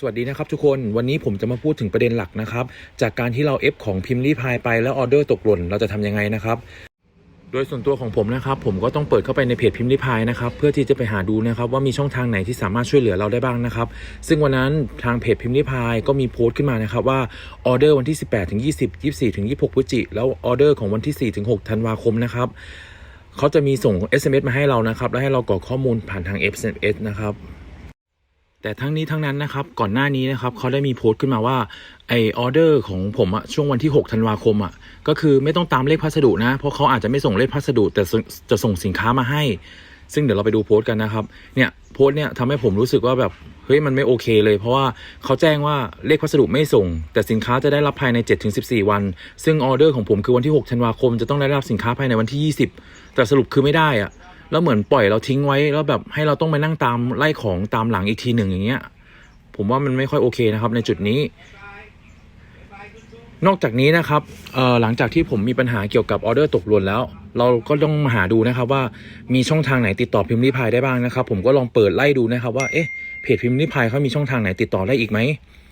สวัสดีนะครับทุกคนวันนี้ผมจะมาพูดถึงประเด็นหลักนะครับ จากการที่เราเอฟของพิมพ์รีพายไปแล้วออเดอร์ตกหล่นเราจะทำยังไงนะครับ โดยส่วนตัวของผมนะครับผมก็ต้องเปิดเข้าไปในเพจพิมพ์รีพายนะครับเพื่อที่จะไปหาดูนะครับว่ามีช่องทางไหนที่สามารถช่วยเหลือเราได้บ้างนะครับ ซึ่งวันนั้นทางเพจพิมพ์รีพายก็มีโพสต์ขึ้นมานะครับว่าออเดอร์วันที่ 18ถึง20 24ถึง26พฤศจิแล้วออเดอร์ของวันที่4ถึง6ธันวาคมนะครับเขาจะมีส่ง SMS มาให้เรานะครับ และให้เรากรอกข้อมูลผ่านทาง SMS นะครับ แต่ทั้งนี้ทั้งนั้นนะครับก่อนหน้านี้นะครับเขาได้มีโพสต์ขึ้นมาว่าไอออเดอร์ของผมอะช่วงวันที่ 6 ธันวาคมอะก็คือไม่ต้องตามเลขพัสดุนะ เพราะเขาอาจจะไม่ส่งเลขพัสดุ แต่จะส่งสินค้ามาให้ ซึ่งเดี๋ยวเราไปดูโพสต์กันนะครับเนี่ยโพสต์เนี่ยทำให้ผมรู้สึกว่าแบบเฮ้ยมันไม่โอเคเลยเพราะว่าเขาแจ้งว่าเลขพัสดุไม่ส่ง แต่สินค้าจะได้รับภายใน 7-14 วัน ซึ่งออเดอร์ของผมคือวันที่ 6 ธันวาคม จะต้องได้รับสินค้าภายในวันที่ 20 แต่สรุปคือไม่ได้อะ แล้วเหมือนปล่อยเราทิ้งไว้แล้วแบบให้เราต้องไปนั่งตามไล่ของตามหลังอีกทีหนึ่งอย่างเงี้ย ผมว่ามันไม่ค่อยโอเคนะครับ ในจุดนี้ นอกจากนี้นะครับหลังจากที่ผมมีปัญหาเกี่ยวกับออเดอร์ตกหล่นแล้ว เราก็ต้องมาหาดูนะครับว่ามีช่องทางไหนติดต่อพิมพ์ริพายได้บ้างนะครับ ผมก็ลองเปิดไล่ดูนะครับว่าเอ๊ะเพจพิมพ์ริพายเขามีช่องทางไหนติดต่อได้อีกไหม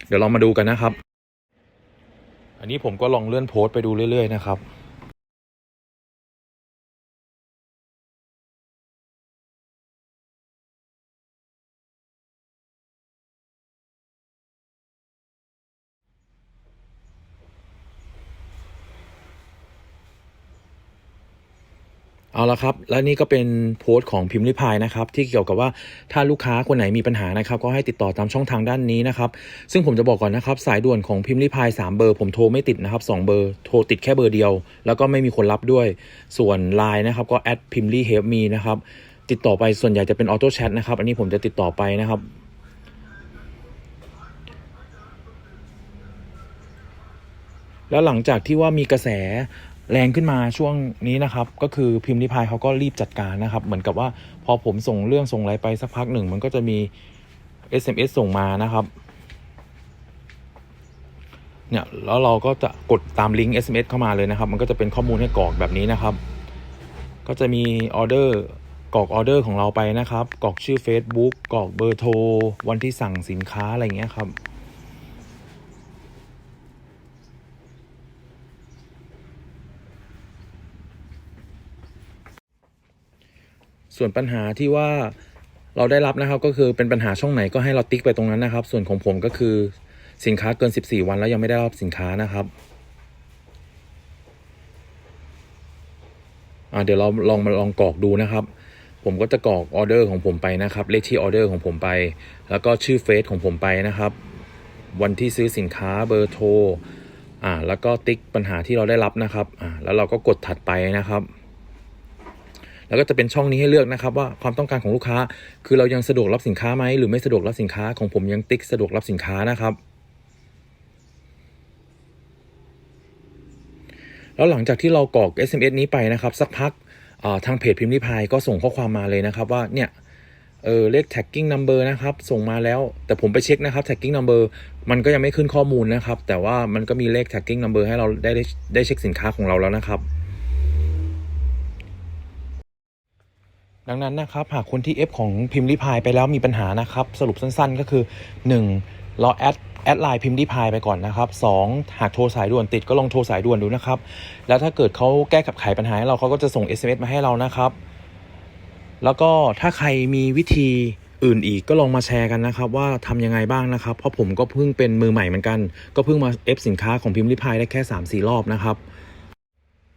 เดี๋ยวเรามาดูกันนะครับ อันนี้ผมก็ลองเลื่อนโพสต์ไปดูเรื่อยๆนะครับ เอาละครับ และนี่ก็เป็นโพสต์ของพิมพ์ริพายนะครับ ที่เกี่ยวกับว่าถ้าลูกค้าคนไหนมีปัญหานะครับ ก็ให้ติดต่อตามช่องทางด้านนี้นะครับ ซึ่งผมจะบอกก่อนนะครับ สายด่วนของพิมพ์ริพาย 3 เบอร์ ผมโทรไม่ติดนะครับ 2 เบอร์โทรติดแค่เบอร์เดียว แล้วก็ไม่มีคนรับด้วย ส่วน Line นะครับก็แอดพิมพ์รีเฮลมีนะครับติดต่อไปส่วนใหญ่จะเป็นออโต้แชทนะครับ อันนี้ผมจะติดต่อไปนะครับแล้วหลังจากที่ว่ามีกระแส แรงขึ้นมาช่วงนี้นะครับก็คือพิมพ์ริพายเขาก็รีบจัดการนะครับ เหมือนกับว่าพอผมส่งเรื่องส่งอะไรไปสักพักหนึ่ง มันก็จะมี SMS ส่งมานะครับเนี่ยแล้วเราก็จะกดตามลิงก์ SMS เข้ามาเลยนะครับ มันก็จะเป็นข้อมูลให้กรอกแบบนี้นะครับ ก็จะมีออเดอร์กรอกออเดอร์ของเราไปนะครับกรอกชื่อ Facebook กรอกเบอร์โทรวันที่สั่งสินค้าอะไรเงี้ยครับ ส่วนปัญหาที่ว่าเราได้รับนะครับก็คือเป็นปัญหาช่องไหนก็ให้เราติ๊กไปตรงนั้นนะครับ ส่วนของผมก็คือสินค้าเกิน 14 วันแล้วยังไม่ได้รับสินค้านะครับอ่าเดี๋ยวเราลองมาลองกรอกดูนะครับ ผมก็จะกรอกออเดอร์ของผมไปนะครับเลขที่ออเดอร์ของผมไป แล้วก็ชื่อเฟซของผมไปนะครับ วันที่ซื้อสินค้าเบอร์โทรอ่าแล้วก็ติ๊กปัญหาที่เราได้รับนะครับอ่าแล้วเราก็กดถัดไปนะครับ แล้วก็จะเป็นช่องนี้ให้เลือกนะครับว่าความต้องการของลูกค้า คือเรายังสะดวกรับสินค้าไหมหรือไม่สะดวกรับสินค้าของผมยังติ๊กสะดวกรับสินค้านะครับแล้วหลังจากที่เรากรอก SMS นี้ไปนะครับ สักพักทางเพจพิมพ์ริพายก็ส่งข้อความมาเลยนะครับว่าเนี่ยเออเลข tagging number นะครับ ส่งมาแล้ว แต่ผมไปเช็คนะครับ tagging number มันก็ยังไม่ขึ้นข้อมูลนะครับ แต่ว่ามันก็มีเลข tagging number ให้เราได้ได้ได้เช็คสินค้าของเราแล้วนะครับ ดังนั้นนะครับหากคนที่ F ของพิมพ์ริพายไปแล้วมีปัญหานะครับ สรุปสั้นๆ ก็คือ 1. รอแอดแอดไลน์พิมพ์ริพายไปก่อนนะครับ 2. หากโทรสายด่วนติดก็ลองโทรสายด่วนดูนะครับ แล้วถ้าเกิดเขาแก้ขับไขปัญหาให้เราเขาก็จะส่ง SMS มาให้เรานะครับ แล้วก็ถ้าใครมีวิธีอื่นอีกก็ลองมาแชร์กันนะครับ ว่าทำยังไงบ้างนะครับ เพราะผมก็เพิ่งเป็นมือใหม่เหมือนกัน ก็เพิ่งมา F สินค้าของพิมพ์ริพายได้แค่3-4รอบนะครับ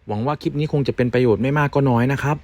หวังว่าคลิปนี้คงจะเป็นประโยชน์ไม่มากก็น้อยนะครับ